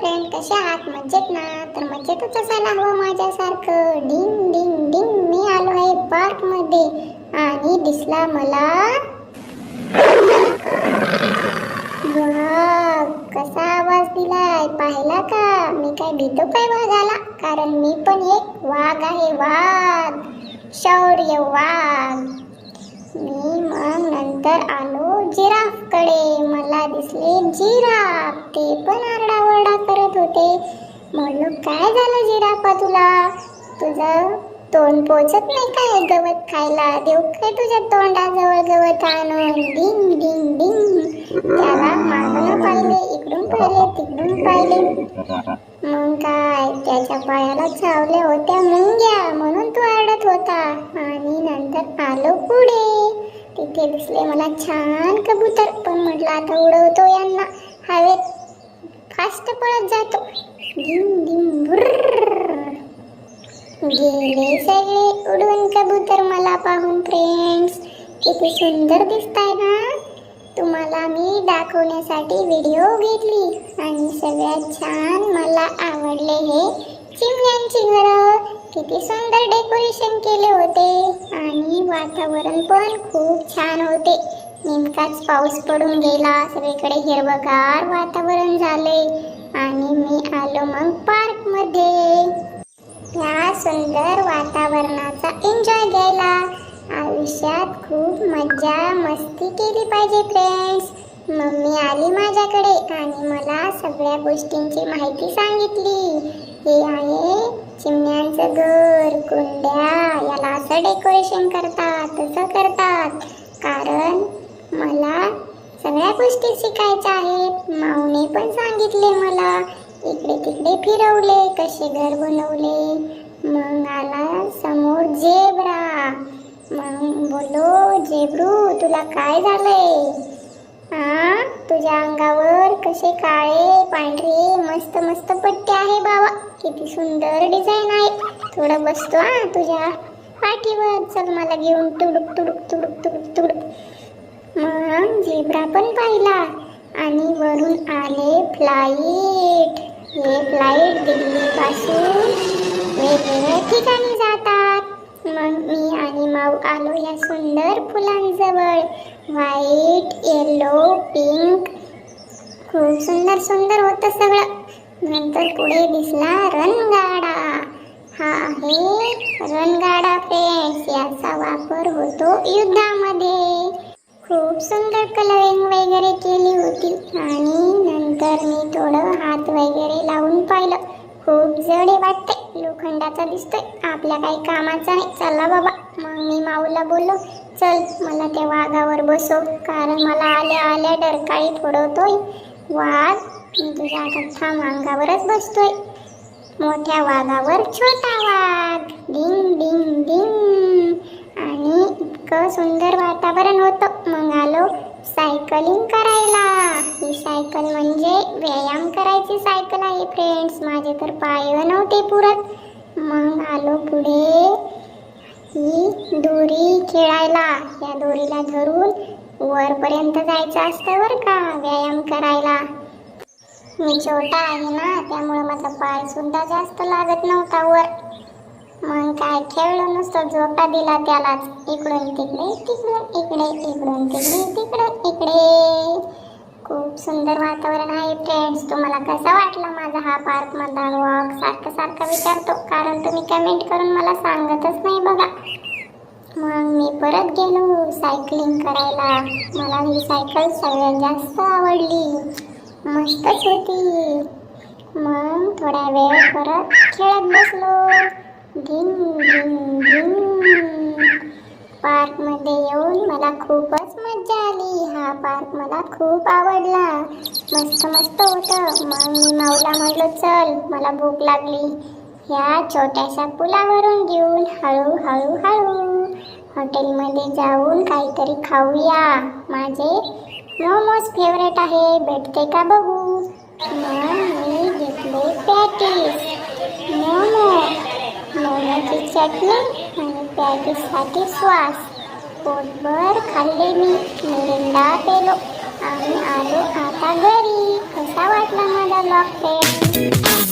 Friend कसे आहात? मजेत ना? तर मजेतच असायला हवं माझ्यासारखं. डिंग डिंग डिंग. मी आलो आहे पार्कमध्ये आणि दिसला मला कसा आवाज दिलाय. पाहिला का? मी काय भीतो काय वाघाला? कारण मी पण एक वाघ आहे. वाघ. शौर्य वाघ. मी मग नंतर आलो जिराफकडे मला दिसले जिराफ. ते पण आरडाओरडा होते. म्हणलं काय झालं जिराफा तुला? तुझं तोंड पोचत नाही काय गवत खायला? देऊ काय तुझ्या तोंडाजवळ गवत आणून डिंग डिंग डिंग. त्याला मागणं पाहिले इकडून पाहिले तिकडून पाहिले. मग काय? त्याच्या पायाला चावल्या होत्या मुंग्या. म्हणून तो आडत होता. आणि नंतर आलो पुढे. तिथे दिसले मला छान कबूतर. पण म्हटलं आता उडवतो यांना. हवेत फास्ट पळत जातो. डिम डिम गेले सगळे उडून कबूतर मला पाहून फ्रेंड्स किती सुंदर दिसताय ना? तुम्हाला मी दाखवण्यासाठी व्हिडिओ घेतली आणि सगळ्यात छान मला आवडले हे चिमण्यांची घरं. किती सुंदर डेकोरेशन केले होते आणि वातावरण पण खूप छान होते. नेमकाच पाऊस पडून गेला. सगळीकडे हिरवगार वातावरण झाले आणि मी आलो मग पार्कमध्ये या सुंदर वातावरणाचा एन्जॉय घ्यायला. आयुष्यात खूप मज्जा मस्ती केली पाहिजे फ्रेंड्स मम्मी आली माझ्याकडे आणि मला सगळ्या गोष्टींची माहिती सांगितली. हे आहे चिमण्यांचं घर. कुंड्या याला असं डेकोरेशन करतात तसं करतात. कारण मला सगळ्या गोष्टी शिकायच्या आहेत. माऊने पण सांगितले मला. इकडे तिकडे फिरवले कसे घर बनवले. मग आला समोर जेब्रा. मग बोलो जेब्रू तुला काय झालंय? हा तुझ्या अंगावर कसे काळे पांढरे मस्त मस्त पट्टे आहे बाबा. किती सुंदर डिझाईन आहे थोडं बसतो हा तुझ्या पाठीवर. चल मला घेऊन तुडुक तुडुक तुडुक तुडुक तुडुक. मग झेब्रा पण पाहिला. आणि वरून आले फ्लाईट हे फ्लाईट दिल्लीपासून वेगवेगळ्या ठिकाणी जातात. मग मी आणि माऊ आलो या सुंदर फुलांजवळ. व्हाईट येलो पिंक खूप सुंदर सुंदर होतं सगळं. नंतर पुढे दिसला रणगाडा. हा आहे रणगाडा फ्रेंड्स याचा वापर होतो युद्धामध्ये. खूप सुंदर कलरिंग वगैरे केली होती. आणि नंतर मी थोडं हात वगैरे लावून पाहिलं. खूप जडे वाटते. लोखंडाचा दिसतोय. आपल्या काही कामाचा नाही. चला बाबा. मग मी माऊला बोललो चल मला त्या वाघावर बसव. कारण मला आल्या आल्या डरकाळी थोडवतोय वाघ? मी तुझ्या आता मांगावरच बसतोय. मोठ्या वाघावर छोटा वाघ डिंग डिंग डिंग आणि इतकं सुंदर वातावरण होतं. मग आलो सायकलिंग करायला. ही सायकल म्हणजे व्यायाम करायची सायकल आहे फ्रेंड्स माझे तर पाय नव्हते पुरत. मग आलो पुढे. ही दोरी खेळायला. या दोरीला धरून वरपर्यंत जायचं असतं बरं का व्यायाम करायला. मी छोटा आहे ना त्यामुळे माझा पाय सुद्धा जास्त लागत नव्हता वर. नुसतं झोका दिला त्यालाच. इकडून तिकडे तिकडून इकडे इकडून तिकडे तिकडून इकडे. खूप सुंदर वातावरण आहे फ्रेंड्स तुम्हाला कसा वाटला माझा हा पार्क मधला वॉक सारखं सारखं विचारतो. कारण तुम्ही कमेंट करून मला सांगतच नाही बघा. मग मी परत गेलो सायकलिंग करायला. मला ही सायकल सगळ्यात जास्त आवडली. मस्तच होती. मग थोडा वेळ परत खेळत बसलो. धिंग धिंग धिंग पार्कमध्ये येऊन मला खूपच मजा आली. हा पार्क मला खूप आवडला. मस्त मस्त होतं. मग मी माऊला म्हटलं चल मला भूक लागली. ह्या छोट्याशा पुलावरून घेऊन हळू हळू हळू हॉटेलमध्ये जाऊन काहीतरी खाऊया. माझे मोमोज फेवरेट आहे. भेटते का बघू? मग मी घेतले पॅटीस. चटणी आणि पॅटीससाठी श्वास. पोटभर खाल्ले मी. मिरिंडा पेलो. आणि आलो आता घरी. कसा वाटला माझा ब्लॉग